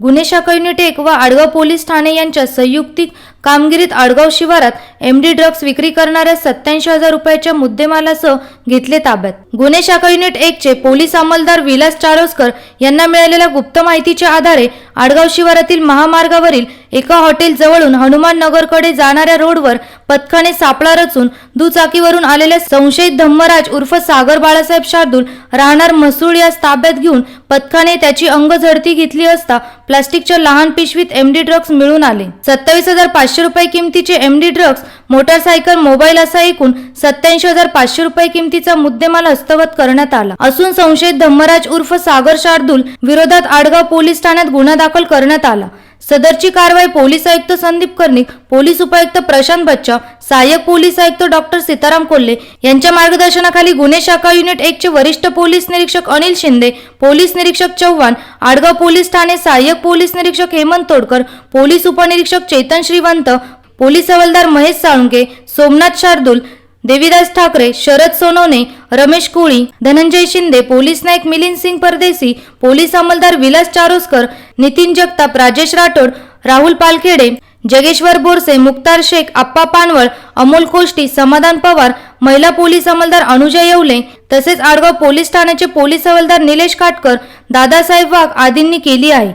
गुन्हे शाखा युनिट एक व आडगाव पोलीस ठाणे यांच्या संयुक्तिक कामगिरीत आडगाव शिवारात एमडी ड्रग्ज विक्री करणाऱ्या सत्याऐंशी हजार रुपयाच्या मुद्देमालासह घेतले ताब्यात. गुन्हे शाखा युनिट एकचे पोलीस अंमलदार विलास चारोस्कर यांना मिळालेल्या गुप्त माहितीच्या आधारे आडगाव शिवारातील महामार्गावरील एका हॉटेल जवळून हनुमान नगरकडे जाणाऱ्या रोडवर पथकाने सापळा रचून दुचाकीवरून आलेल्या संशयित धम्मराज उर्फ सागर बाळासाहेब शार्दूल राहणार म्हसूळ यास ताब्यात घेऊन पथकाने त्याची अंग झडती घेतली असता प्लास्टिकच्या लहान पिशवीत एमडी ड्रग्ज मिळून आले. सत्तावीस हजार पाचशे रुपये किमतीचे एमडी ड्रग्ज मोटारसायकल मोबाईल असा एकूण सत्याऐंशी हजार पाचशे रुपये किमतीचा मुद्देमाल हस्तगत करण्यात आला. असून संशयित धम्मराज उर्फ सागर शार्दूल विरोधात आडगाव पोलीस ठाण्यात गुन्हा दाखल करण्यात आला. सदरची कारवाई पोलीस आयुक्त संदीप कर्णिक पोलीस उपायुक्त प्रशांत बच्चा सहाय्यक पोलीस आयुक्त डॉक्टर सीताराम कोल्हे यांच्या मार्गदर्शनाखाली गुन्हे शाखा युनिट एक चे वरिष्ठ पोलीस निरीक्षक अनिल शिंदे पोलीस निरीक्षक चव्हाण आडगाव पोलीस ठाणे सहाय्यक पोलीस निरीक्षक हेमंत तोडकर पोलीस उपनिरीक्षक चेतन श्रीवंत पोलीस हवालदार महेश साळुंके सोमनाथ शार्दूल देवीदास ठाकरे शरद सोनवणे रमेश कोळी धनंजय शिंदे पोलीस नाईक मिलिंद सिंग परदेसी पोलीस अंमलदार विलास चारोस्कर नितीन जगताप राजेश राठोड राहुल पालखेडे जगेश्वर बोरसे मुक्तार शेख आप्पा पानवळ अमोल कोष्टी समाधान पवार महिला पोलीस अंमलदार अनुजा येवले तसेच आडगाव पोलीस ठाण्याचे पोलीस हवालदार निलेश काटकर दादासाहेब वाघ आदींनी केली आहे.